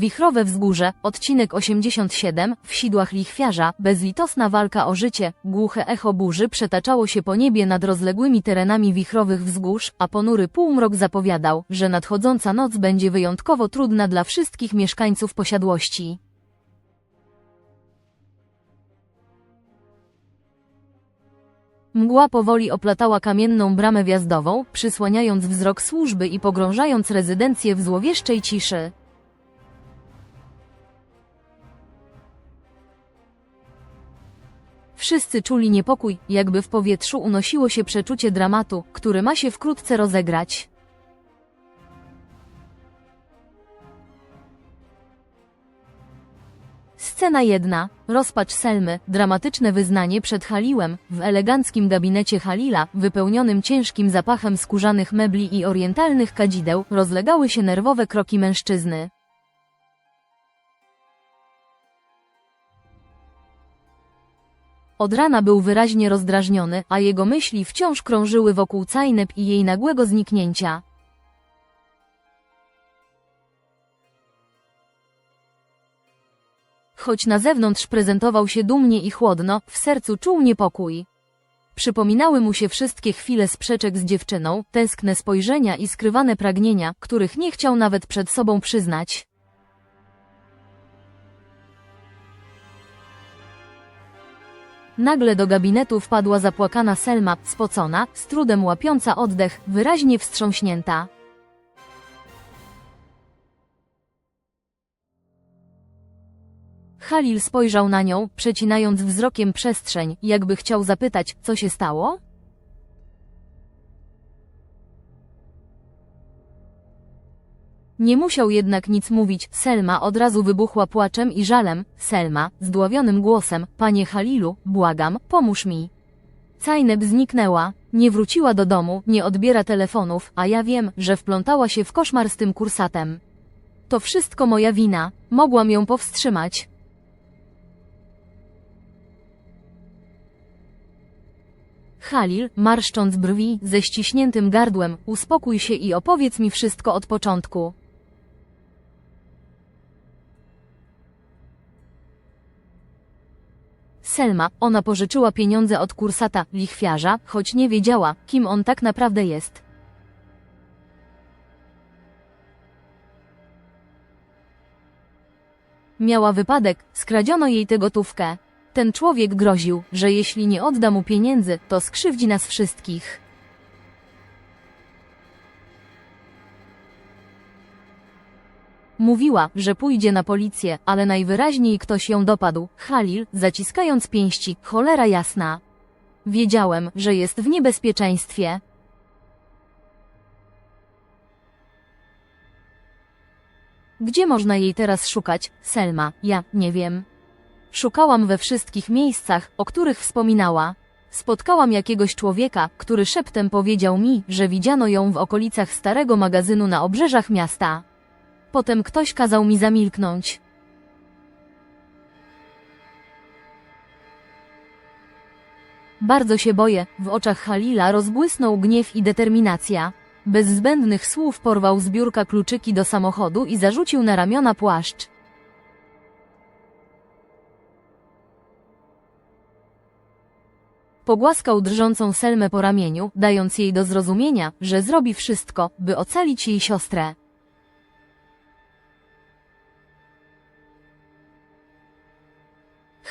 Wichrowe wzgórze, odcinek 87, w sidłach lichwiarza, bezlitosna walka o życie, głuche echo burzy przetaczało się po niebie nad rozległymi terenami wichrowych wzgórz, a ponury półmrok zapowiadał, że nadchodząca noc będzie wyjątkowo trudna dla wszystkich mieszkańców posiadłości. Mgła powoli oplatała kamienną bramę wjazdową, przysłaniając wzrok służby i pogrążając rezydencję w złowieszczej ciszy. Wszyscy czuli niepokój, jakby w powietrzu unosiło się przeczucie dramatu, który ma się wkrótce rozegrać. Scena jedna. Rozpacz Selmy, dramatyczne wyznanie przed Haliłem, w eleganckim gabinecie Halila, wypełnionym ciężkim zapachem skórzanych mebli i orientalnych kadzideł, rozlegały się nerwowe kroki mężczyzny. Od rana był wyraźnie rozdrażniony, a jego myśli wciąż krążyły wokół Cajnep i jej nagłego zniknięcia. Choć na zewnątrz prezentował się dumnie i chłodno, w sercu czuł niepokój. Przypominały mu się wszystkie chwile sprzeczek z dziewczyną, tęskne spojrzenia i skrywane pragnienia, których nie chciał nawet przed sobą przyznać. Nagle do gabinetu wpadła zapłakana Selma, spocona, z trudem łapiąca oddech, wyraźnie wstrząśnięta. Halil spojrzał na nią, przecinając wzrokiem przestrzeń, jakby chciał zapytać, co się stało? Nie musiał jednak nic mówić, Selma od razu wybuchła płaczem i żalem. Selma, zdławionym głosem, panie Halilu, błagam, pomóż mi. Cajneb zniknęła, nie wróciła do domu, nie odbiera telefonów, a ja wiem, że wplątała się w koszmar z tym kursatem. To wszystko moja wina, mogłam ją powstrzymać. Halil, marszcząc brwi, ze ściśniętym gardłem, uspokój się i opowiedz mi wszystko od początku. Selma, ona pożyczyła pieniądze od kursata, lichwiarza, choć nie wiedziała, kim on tak naprawdę jest. Miała wypadek, skradziono jej tę gotówkę. Ten człowiek groził, że jeśli nie odda mu pieniędzy, to skrzywdzi nas wszystkich. Mówiła, że pójdzie na policję, ale najwyraźniej ktoś ją dopadł. Halil, zaciskając pięści, cholera jasna. Wiedziałem, że jest w niebezpieczeństwie. Gdzie można jej teraz szukać, Selma? Ja nie wiem. Szukałam we wszystkich miejscach, o których wspominała. Spotkałam jakiegoś człowieka, który szeptem powiedział mi, że widziano ją w okolicach starego magazynu na obrzeżach miasta. Potem ktoś kazał mi zamilknąć. Bardzo się boję, w oczach Halila rozbłysnął gniew i determinacja. Bez zbędnych słów porwał z biurka kluczyki do samochodu i zarzucił na ramiona płaszcz. Pogłaskał drżącą Selmę po ramieniu, dając jej do zrozumienia, że zrobi wszystko, by ocalić jej siostrę.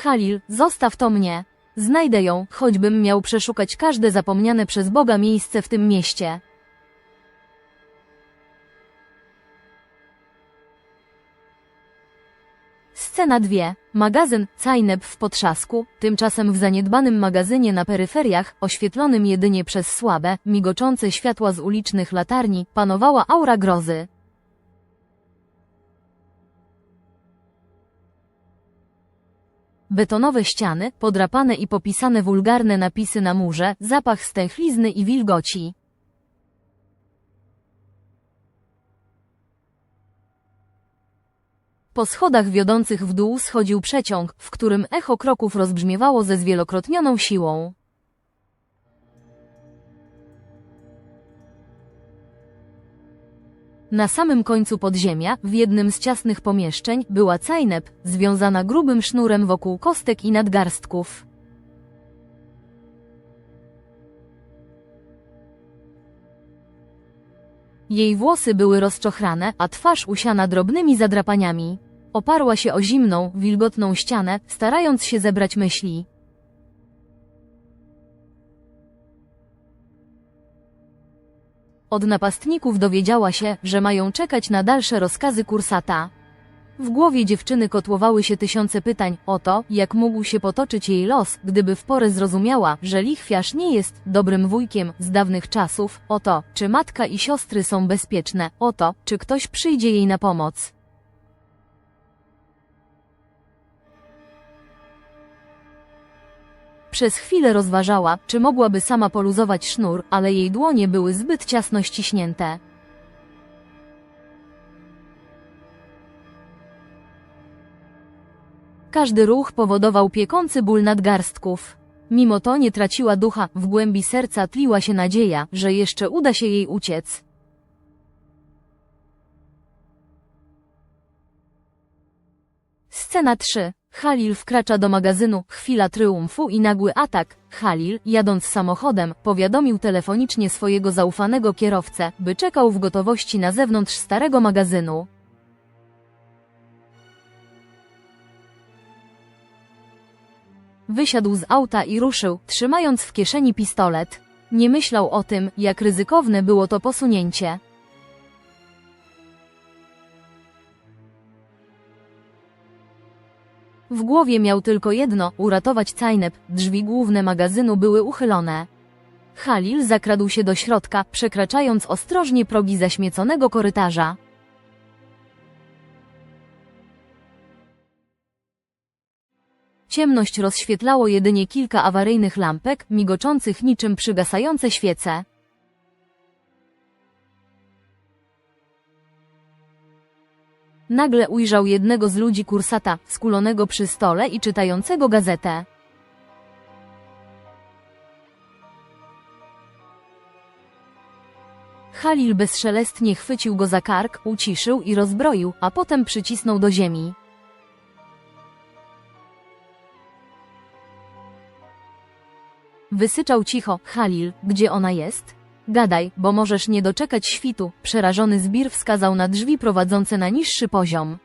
Halil, zostaw to mnie. Znajdę ją, choćbym miał przeszukać każde zapomniane przez Boga miejsce w tym mieście. Scena 2. Magazyn Cajneb w potrzasku, tymczasem w zaniedbanym magazynie na peryferiach, oświetlonym jedynie przez słabe, migoczące światła z ulicznych latarni, panowała aura grozy. Betonowe ściany, podrapane i popisane wulgarne napisy na murze, zapach stęchlizny i wilgoci. Po schodach wiodących w dół schodził przeciąg, w którym echo kroków rozbrzmiewało ze zwielokrotnioną siłą. Na samym końcu podziemia, w jednym z ciasnych pomieszczeń, była Cajnep, związana grubym sznurem wokół kostek i nadgarstków. Jej włosy były rozczochrane, a twarz usiana drobnymi zadrapaniami. Oparła się o zimną, wilgotną ścianę, starając się zebrać myśli. Od napastników dowiedziała się, że mają czekać na dalsze rozkazy kursata. W głowie dziewczyny kotłowały się tysiące pytań o to, jak mógł się potoczyć jej los, gdyby w porę zrozumiała, że lichwiarz nie jest dobrym wujkiem z dawnych czasów, o to, czy matka i siostry są bezpieczne, o to, czy ktoś przyjdzie jej na pomoc. Przez chwilę rozważała, czy mogłaby sama poluzować sznur, ale jej dłonie były zbyt ciasno ściśnięte. Każdy ruch powodował piekący ból nadgarstków. Mimo to nie traciła ducha, w głębi serca tliła się nadzieja, że jeszcze uda się jej uciec. Scena 3. Halil wkracza do magazynu, chwila triumfu i nagły atak. Halil, jadąc samochodem, powiadomił telefonicznie swojego zaufanego kierowcę, by czekał w gotowości na zewnątrz starego magazynu. Wysiadł z auta i ruszył, trzymając w kieszeni pistolet. Nie myślał o tym, jak ryzykowne było to posunięcie. W głowie miał tylko jedno, uratować Cajnep, drzwi główne magazynu były uchylone. Halil zakradł się do środka, przekraczając ostrożnie progi zaśmieconego korytarza. Ciemność rozświetlało jedynie kilka awaryjnych lampek, migoczących niczym przygasające świece. Nagle ujrzał jednego z ludzi kursata, skulonego przy stole i czytającego gazetę. Halil bezszelestnie chwycił go za kark, uciszył i rozbroił, a potem przycisnął do ziemi. Wysyczał cicho, Halil, gdzie ona jest? Gadaj, bo możesz nie doczekać świtu. Przerażony zbir wskazał na drzwi prowadzące na niższy poziom.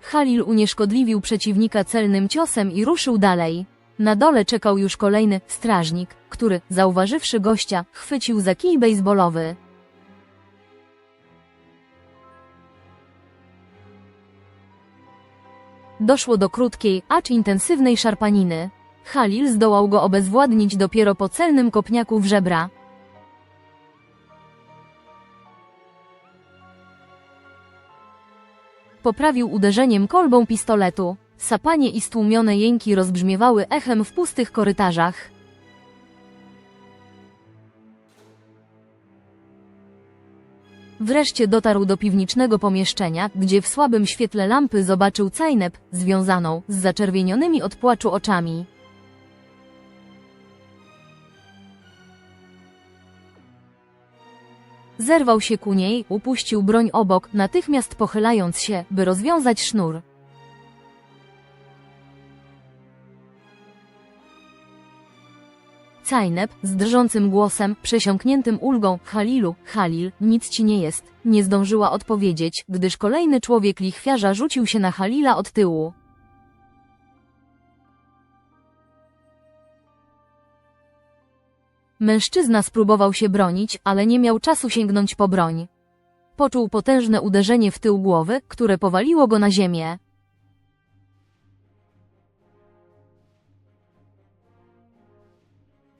Halil unieszkodliwił przeciwnika celnym ciosem i ruszył dalej. Na dole czekał już kolejny strażnik, który, zauważywszy gościa, chwycił za kij bejsbolowy. Doszło do krótkiej, acz intensywnej szarpaniny. Halil zdołał go obezwładnić dopiero po celnym kopniaku w żebra. Poprawił uderzeniem kolbą pistoletu. Sapanie i stłumione jęki rozbrzmiewały echem w pustych korytarzach. Wreszcie dotarł do piwniczego pomieszczenia, gdzie w słabym świetle lampy zobaczył Cajnep, związaną, z zaczerwienionymi od płaczu oczami. Zerwał się ku niej, upuścił broń obok, natychmiast pochylając się, by rozwiązać sznur. Cajnep, z drżącym głosem, przesiąkniętym ulgą, Halilu, Halil, nic ci nie jest, nie zdążyła odpowiedzieć, gdyż kolejny człowiek lichwiarza rzucił się na Halila od tyłu. Mężczyzna spróbował się bronić, ale nie miał czasu sięgnąć po broń. Poczuł potężne uderzenie w tył głowy, które powaliło go na ziemię.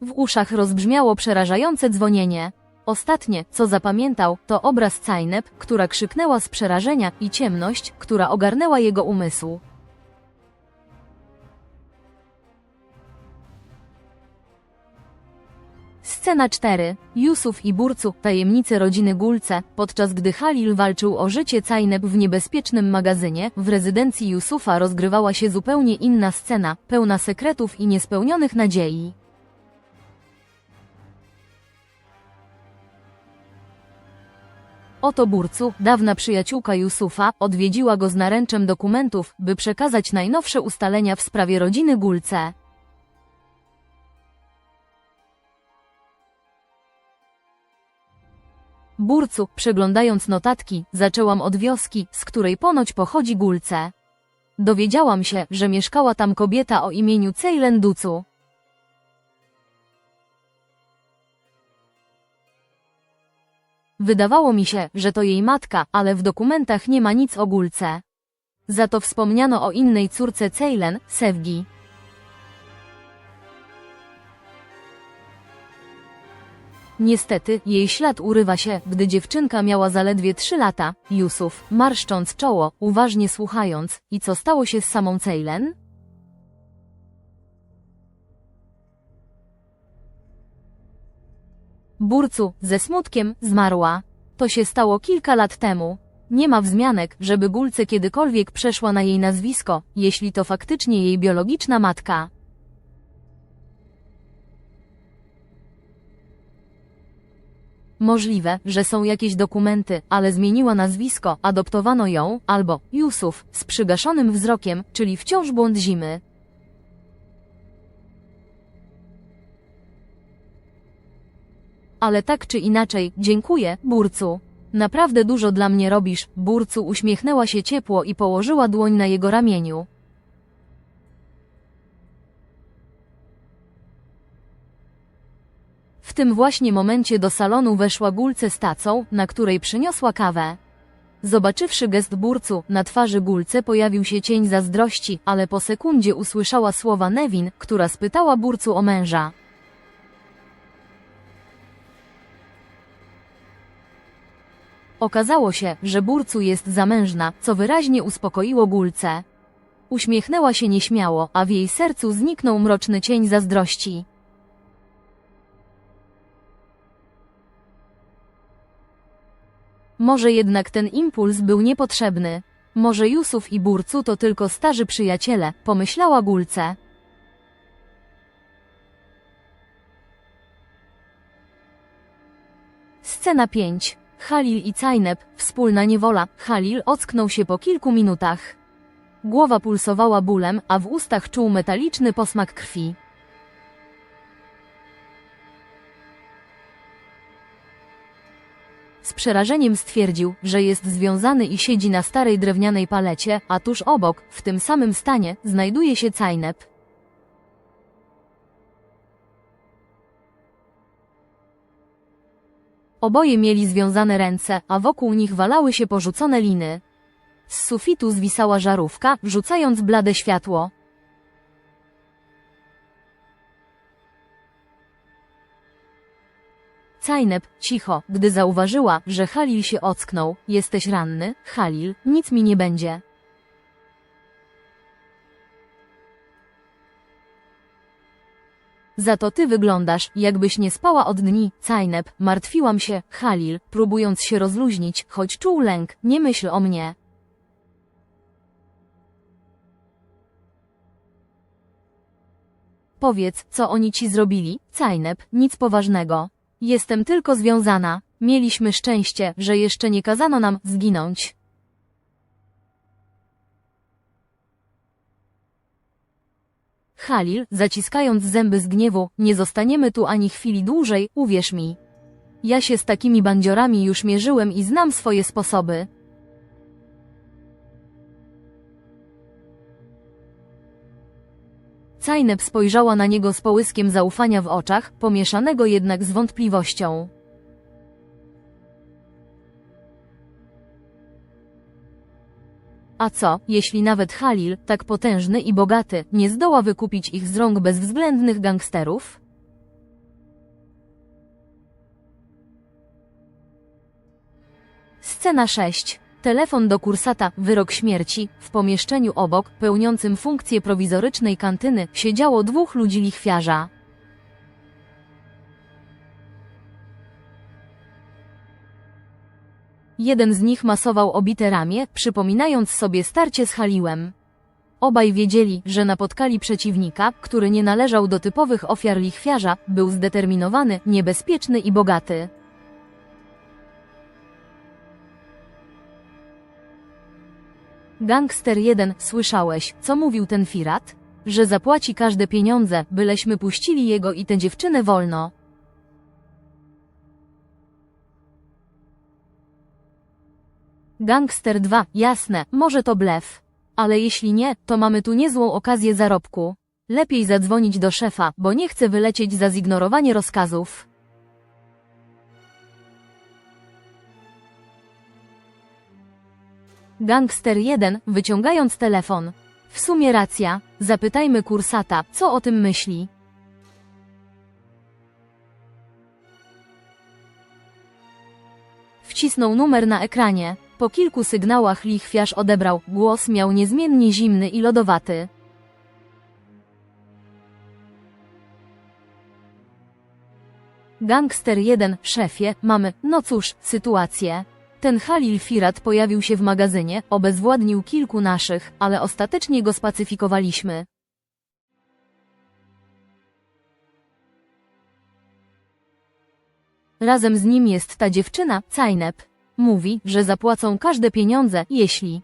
W uszach rozbrzmiało przerażające dzwonienie. Ostatnie, co zapamiętał, to obraz Cajnep, która krzyknęła z przerażenia i ciemność, która ogarnęła jego umysł. Scena 4. Jusuf i Burcu, tajemnice rodziny Gulce, podczas gdy Halil walczył o życie Cajnep w niebezpiecznym magazynie, w rezydencji Jusufa rozgrywała się zupełnie inna scena, pełna sekretów i niespełnionych nadziei. Oto Burcu, dawna przyjaciółka Yusufa, odwiedziła go z naręczem dokumentów, by przekazać najnowsze ustalenia w sprawie rodziny Gulce. Burcu, przeglądając notatki, zaczęłam od wioski, z której ponoć pochodzi Gulce. Dowiedziałam się, że mieszkała tam kobieta o imieniu Ceylen Ducu. Wydawało mi się, że to jej matka, ale w dokumentach nie ma nic o Gulce. Za to wspomniano o innej córce Ceylen, Sevgi. Niestety, jej ślad urywa się, gdy dziewczynka miała zaledwie trzy lata. Yusuf, marszcząc czoło, uważnie słuchając, i co stało się z samą Ceylen? Burcu, ze smutkiem, zmarła. To się stało kilka lat temu. Nie ma wzmianek, żeby Gulce kiedykolwiek przeszła na jej nazwisko, jeśli to faktycznie jej biologiczna matka. Możliwe, że są jakieś dokumenty, ale zmieniła nazwisko, adoptowano ją, albo Yusuf, z przygaszonym wzrokiem, czyli wciąż błąd zimy. Ale tak czy inaczej, dziękuję, Burcu. Naprawdę dużo dla mnie robisz, Burcu uśmiechnęła się ciepło i położyła dłoń na jego ramieniu. W tym właśnie momencie do salonu weszła Gulce z tacą, na której przyniosła kawę. Zobaczywszy gest Burcu, na twarzy Gulce pojawił się cień zazdrości, ale po sekundzie usłyszała słowa Nevin, która spytała Burcu o męża. Okazało się, że Burcu jest zamężna, co wyraźnie uspokoiło Gulce. Uśmiechnęła się nieśmiało, a w jej sercu zniknął mroczny cień zazdrości. Może jednak ten impuls był niepotrzebny. Może Jusuf i Burcu to tylko starzy przyjaciele, pomyślała Gulce. Scena 5. Halil i Cajnep, wspólna niewola. Halil ocknął się po kilku minutach. Głowa pulsowała bólem, a w ustach czuł metaliczny posmak krwi. Z przerażeniem stwierdził, że jest związany i siedzi na starej drewnianej palecie, a tuż obok, w tym samym stanie, znajduje się Cajnep. Oboje mieli związane ręce, a wokół nich walały się porzucone liny. Z sufitu zwisała żarówka, rzucając blade światło. Cajnep, cicho, gdy zauważyła, że Halil się ocknął. Jesteś ranny, Halil, nic mi nie będzie. Za to ty wyglądasz, jakbyś nie spała od dni, Cajnep, martwiłam się, Halil, próbując się rozluźnić, choć czuł lęk, nie myśl o mnie. Powiedz, co oni ci zrobili, Cajnep, nic poważnego. Jestem tylko związana. Mieliśmy szczęście, że jeszcze nie kazano nam zginąć. Halil, zaciskając zęby z gniewu, nie zostaniemy tu ani chwili dłużej, uwierz mi. Ja się z takimi bandziorami już mierzyłem i znam swoje sposoby. Cajnep spojrzała na niego z połyskiem zaufania w oczach, pomieszanego jednak z wątpliwością. A co, jeśli nawet Halil, tak potężny i bogaty, nie zdoła wykupić ich z rąk bezwzględnych gangsterów? Scena 6. Telefon do kursata, wyrok śmierci. W pomieszczeniu obok, pełniącym funkcję prowizorycznej kantyny, siedziało dwóch ludzi lichwiarza. Jeden z nich masował obite ramię, przypominając sobie starcie z Haliłem. Obaj wiedzieli, że napotkali przeciwnika, który nie należał do typowych ofiar lichwiarza, był zdeterminowany, niebezpieczny i bogaty. Gangster 1, słyszałeś, co mówił ten firat? Że zapłaci każde pieniądze, byleśmy puścili jego i tę dziewczynę wolno. Gangster 2, jasne, może to blef. Ale jeśli nie, to mamy tu niezłą okazję zarobku. Lepiej zadzwonić do szefa, bo nie chcę wylecieć za zignorowanie rozkazów. Gangster 1, wyciągając telefon. W sumie racja, zapytajmy kursata, co o tym myśli. Wcisnął numer na ekranie. Po kilku sygnałach lichwiarz odebrał, głos miał niezmiennie zimny i lodowaty. Gangster 1, szefie, mamy, no cóż, sytuację. Ten Halil Firat pojawił się w magazynie, obezwładnił kilku naszych, ale ostatecznie go spacyfikowaliśmy. Razem z nim jest ta dziewczyna, Cajnep. Mówi, że zapłacą każde pieniądze, jeśli...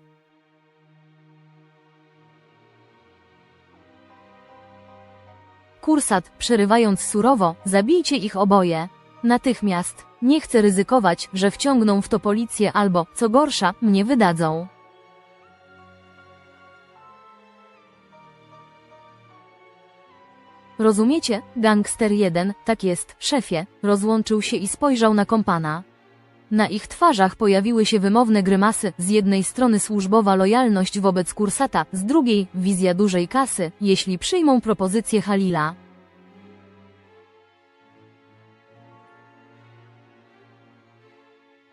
Kursat, przerywając surowo, zabijcie ich oboje. Natychmiast. Nie chcę ryzykować, że wciągną w to policję albo, co gorsza, mnie wydadzą. Rozumiecie? Gangster 1, tak jest, szefie, rozłączył się i spojrzał na kompana. Na ich twarzach pojawiły się wymowne grymasy, z jednej strony służbowa lojalność wobec kursata, z drugiej wizja dużej kasy, jeśli przyjmą propozycję Halila.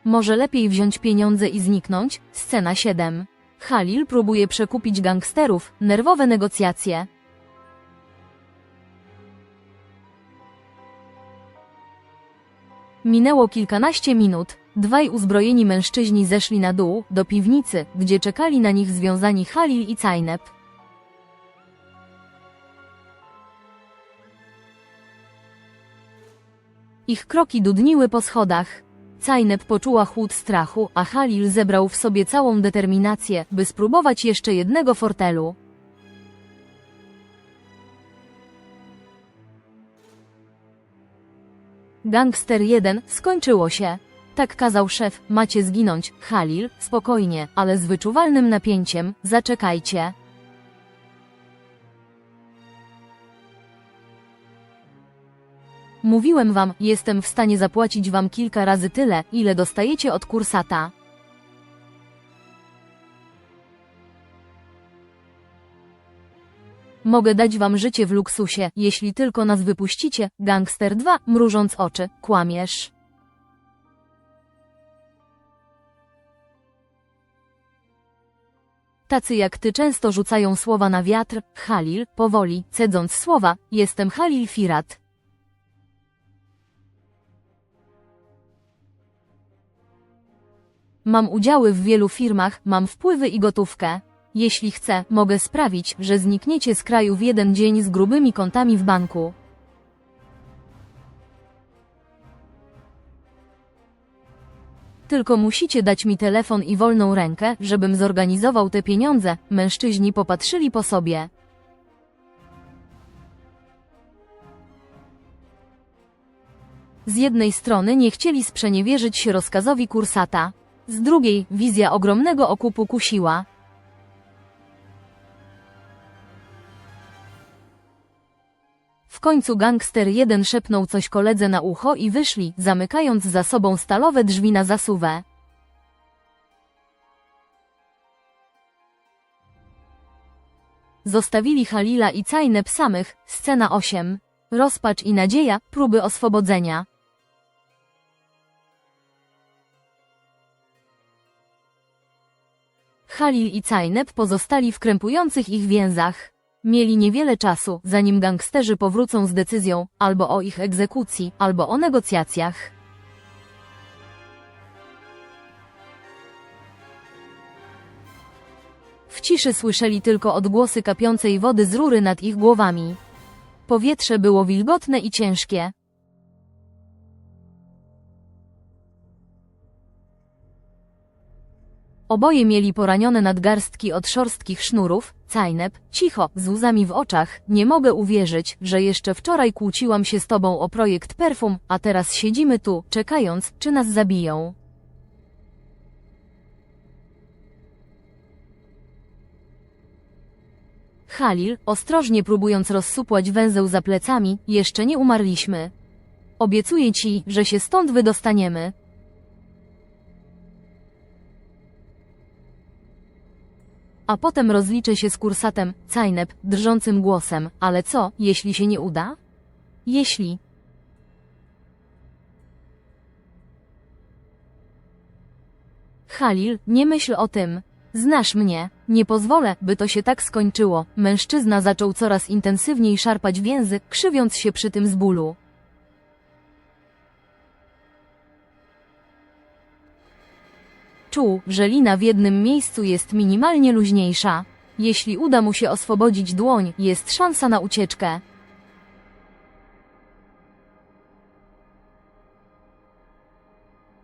Może lepiej wziąć pieniądze i zniknąć? Scena 7. Halil próbuje przekupić gangsterów, nerwowe negocjacje. Minęło kilkanaście minut. Dwaj uzbrojeni mężczyźni zeszli na dół, do piwnicy, gdzie czekali na nich związani Halil i Cajnep. Ich kroki dudniły po schodach. Cajnep poczuła chłód strachu, a Halil zebrał w sobie całą determinację, by spróbować jeszcze jednego fortelu. Gangster 1, skończyło się. Tak kazał szef, macie zginąć, Halil, spokojnie, ale z wyczuwalnym napięciem, zaczekajcie. Mówiłem wam, jestem w stanie zapłacić wam kilka razy tyle, ile dostajecie od kursata. Mogę dać wam życie w luksusie, jeśli tylko nas wypuścicie, gangster 2, mrużąc oczy, kłamiesz. Tacy jak ty często rzucają słowa na wiatr, Halil, powoli, cedząc słowa, jestem Halil Firat. Mam udziały w wielu firmach, mam wpływy i gotówkę. Jeśli chcę, mogę sprawić, że znikniecie z kraju w jeden dzień z grubymi kontami w banku. Tylko musicie dać mi telefon i wolną rękę, żebym zorganizował te pieniądze. Mężczyźni popatrzyli po sobie. Z jednej strony nie chcieli sprzeniewierzyć się rozkazowi kursata. Z drugiej, wizja ogromnego okupu kusiła. Końcu gangster jeden szepnął coś koledze na ucho i wyszli, zamykając za sobą stalowe drzwi na zasuwę. Zostawili Halila i Cajnep samych, scena 8. Rozpacz i nadzieja, próby oswobodzenia. Halil i Cajnep pozostali w krępujących ich więzach. Mieli niewiele czasu, zanim gangsterzy powrócą z decyzją, albo o ich egzekucji, albo o negocjacjach. W ciszy słyszeli tylko odgłosy kapiącej wody z rury nad ich głowami. Powietrze było wilgotne i ciężkie. Oboje mieli poranione nadgarstki od szorstkich sznurów. Cajnep, cicho, z łzami w oczach, nie mogę uwierzyć, że jeszcze wczoraj kłóciłam się z tobą o projekt perfum, a teraz siedzimy tu, czekając, czy nas zabiją. Halil, ostrożnie próbując rozsupłać węzeł za plecami, jeszcze nie umarliśmy. Obiecuję ci, że się stąd wydostaniemy. A potem rozliczę się z kursatem, Cajnep, drżącym głosem, ale co, jeśli się nie uda? Jeśli. Halil, nie myśl o tym. Znasz mnie. Nie pozwolę, by to się tak skończyło. Mężczyzna zaczął coraz intensywniej szarpać więzy, krzywiąc się przy tym z bólu. Czuł, że lina w jednym miejscu jest minimalnie luźniejsza. Jeśli uda mu się oswobodzić dłoń, jest szansa na ucieczkę.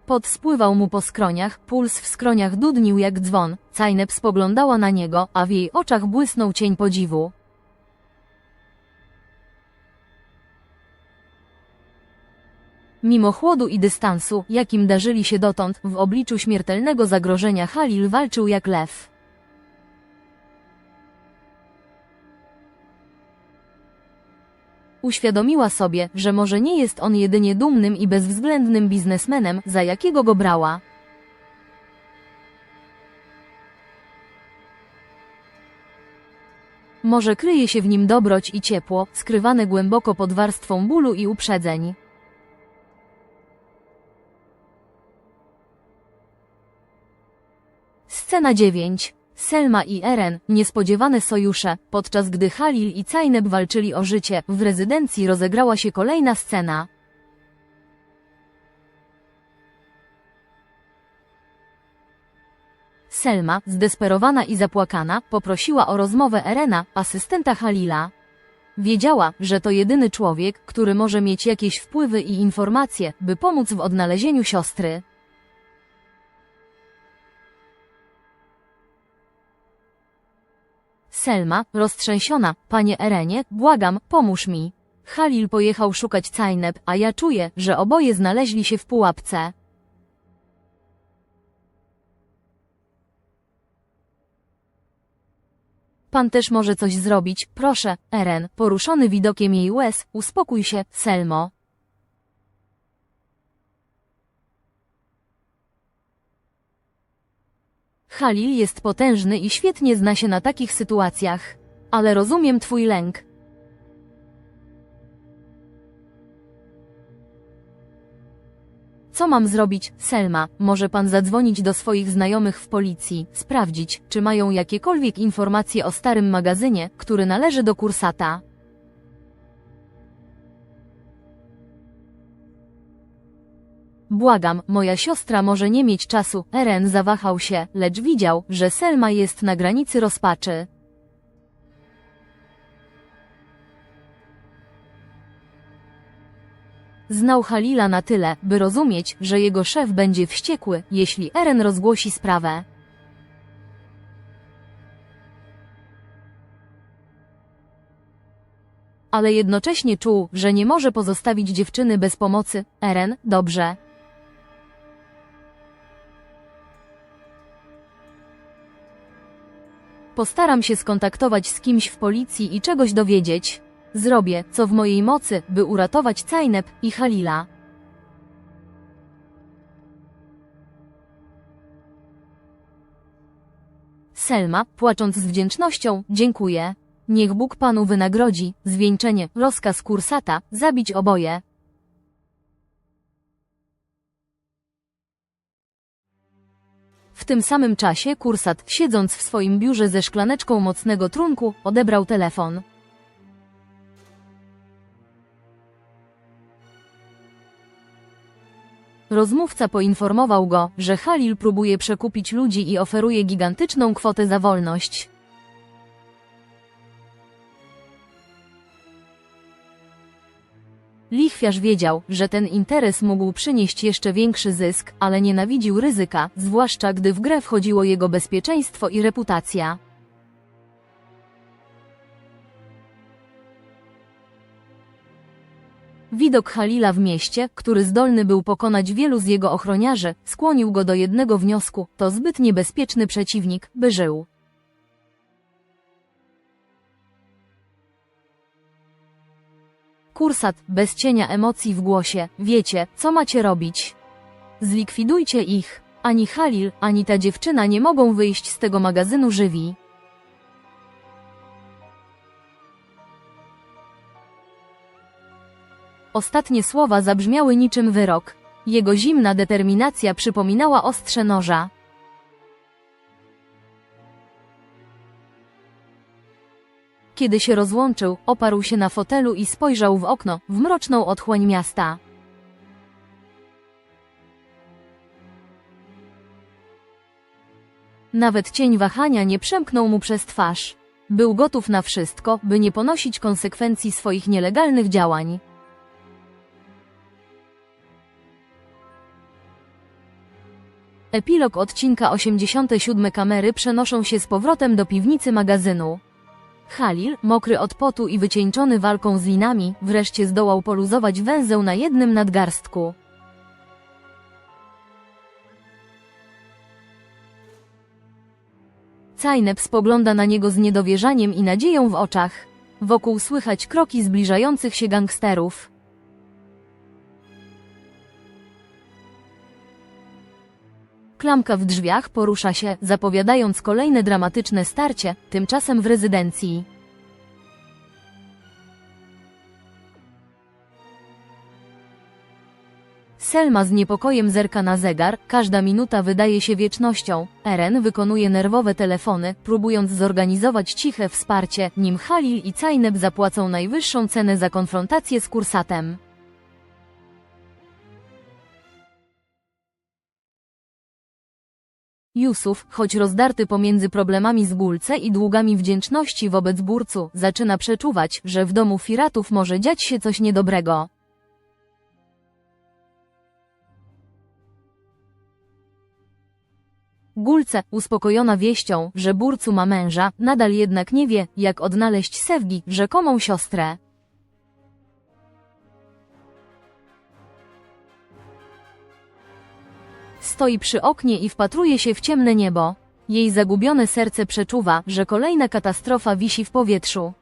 Pot spływał mu po skroniach, puls w skroniach dudnił jak dzwon. Cajnep spoglądała na niego, a w jej oczach błysnął cień podziwu. Mimo chłodu i dystansu, jakim darzyli się dotąd, w obliczu śmiertelnego zagrożenia Halil walczył jak lew. Uświadomiła sobie, że może nie jest on jedynie dumnym i bezwzględnym biznesmenem, za jakiego go brała. Może kryje się w nim dobroć i ciepło, skrywane głęboko pod warstwą bólu i uprzedzeń. Scena 9. Selma i Eren, niespodziewane sojusze, podczas gdy Halil i Cajneb walczyli o życie, w rezydencji rozegrała się kolejna scena. Selma, zdesperowana i zapłakana, poprosiła o rozmowę Erena, asystenta Halila. Wiedziała, że to jedyny człowiek, który może mieć jakieś wpływy i informacje, by pomóc w odnalezieniu siostry. Selma, roztrzęsiona, panie Erenie, błagam, pomóż mi. Halil pojechał szukać Cajneb, a ja czuję, że oboje znaleźli się w pułapce. Pan też może coś zrobić, proszę, Eren, poruszony widokiem jej łez, uspokój się, Selmo. Halil jest potężny i świetnie zna się na takich sytuacjach. Ale rozumiem twój lęk. Co mam zrobić, Selma? Może pan zadzwonić do swoich znajomych w policji, sprawdzić, czy mają jakiekolwiek informacje o starym magazynie, który należy do kursata. Błagam, moja siostra może nie mieć czasu. Eren zawahał się, lecz widział, że Selma jest na granicy rozpaczy. Znał Halila na tyle, by rozumieć, że jego szef będzie wściekły, jeśli Eren rozgłosi sprawę. Ale jednocześnie czuł, że nie może pozostawić dziewczyny bez pomocy. Eren, dobrze. Postaram się skontaktować z kimś w policji i czegoś dowiedzieć. Zrobię, co w mojej mocy, by uratować Cajnep i Halila. Selma, płacząc z wdzięcznością, dziękuję. Niech Bóg panu wynagrodzi, zwieńczenie, rozkaz kursata, zabić oboje. W tym samym czasie kursat, siedząc w swoim biurze ze szklaneczką mocnego trunku, odebrał telefon. Rozmówca poinformował go, że Halil próbuje przekupić ludzi i oferuje gigantyczną kwotę za wolność. Lichwiarz wiedział, że ten interes mógł przynieść jeszcze większy zysk, ale nienawidził ryzyka, zwłaszcza gdy w grę wchodziło jego bezpieczeństwo i reputacja. Widok Halila w mieście, który zdolny był pokonać wielu z jego ochroniarzy, skłonił go do jednego wniosku, to zbyt niebezpieczny przeciwnik, by żył. Kursat, bez cienia emocji w głosie, wiecie, co macie robić. Zlikwidujcie ich. Ani Halil, ani ta dziewczyna nie mogą wyjść z tego magazynu żywi. Ostatnie słowa zabrzmiały niczym wyrok. Jego zimna determinacja przypominała ostrze noża. Kiedy się rozłączył, oparł się na fotelu i spojrzał w okno, w mroczną otchłań miasta. Nawet cień wahania nie przemknął mu przez twarz. Był gotów na wszystko, by nie ponosić konsekwencji swoich nielegalnych działań. Epilog odcinka 87 kamery przenoszą się z powrotem do piwnicy magazynu. Halil, mokry od potu i wycieńczony walką z linami, wreszcie zdołał poluzować węzeł na jednym nadgarstku. Cajnep spogląda na niego z niedowierzaniem i nadzieją w oczach. Wokół słychać kroki zbliżających się gangsterów. Klamka w drzwiach porusza się, zapowiadając kolejne dramatyczne starcie, tymczasem w rezydencji. Selma z niepokojem zerka na zegar, każda minuta wydaje się wiecznością. Eren wykonuje nerwowe telefony, próbując zorganizować ciche wsparcie, nim Halil i Cajneb zapłacą najwyższą cenę za konfrontację z kursatem. Jusuf, choć rozdarty pomiędzy problemami z Gulce i długami wdzięczności wobec Burcu, zaczyna przeczuwać, że w domu Firatów może dziać się coś niedobrego. Gulce, uspokojona wieścią, że Burcu ma męża, nadal jednak nie wie, jak odnaleźć Sewgi, rzekomą siostrę. Stoi przy oknie i wpatruje się w ciemne niebo. Jej zagubione serce przeczuwa, że kolejna katastrofa wisi w powietrzu.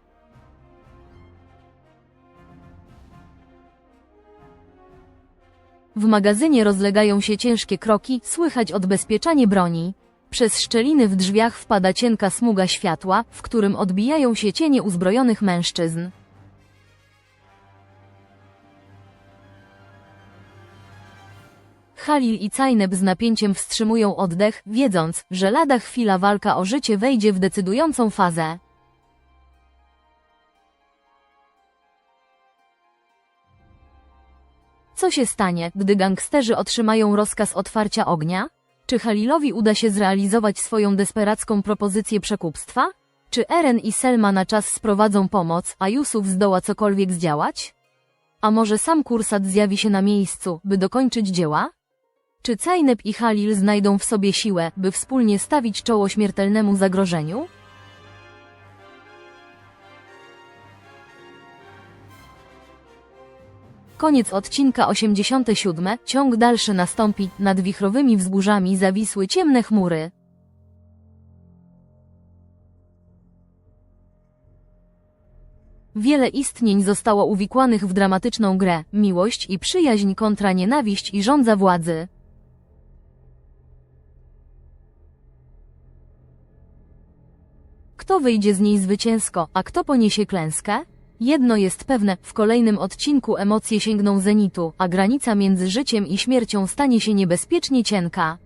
W magazynie rozlegają się ciężkie kroki, słychać odbezpieczanie broni. Przez szczeliny w drzwiach wpada cienka smuga światła, w którym odbijają się cienie uzbrojonych mężczyzn. Halil i Cajneb z napięciem wstrzymują oddech, wiedząc, że lada chwila walka o życie wejdzie w decydującą fazę. Co się stanie, gdy gangsterzy otrzymają rozkaz otwarcia ognia? Czy Halilowi uda się zrealizować swoją desperacką propozycję przekupstwa? Czy Eren i Selma na czas sprowadzą pomoc, a Jusuf zdoła cokolwiek zdziałać? A może sam kursat zjawi się na miejscu, by dokończyć dzieła? Czy Cajnep i Halil znajdą w sobie siłę, by wspólnie stawić czoło śmiertelnemu zagrożeniu? Koniec odcinka 87, ciąg dalszy nastąpi, nad wichrowymi wzgórzami zawisły ciemne chmury. Wiele istnień zostało uwikłanych w dramatyczną grę, miłość i przyjaźń kontra nienawiść i żądza władzy. Kto wyjdzie z niej zwycięsko, a kto poniesie klęskę? Jedno jest pewne, w kolejnym odcinku emocje sięgną zenitu, a granica między życiem i śmiercią stanie się niebezpiecznie cienka.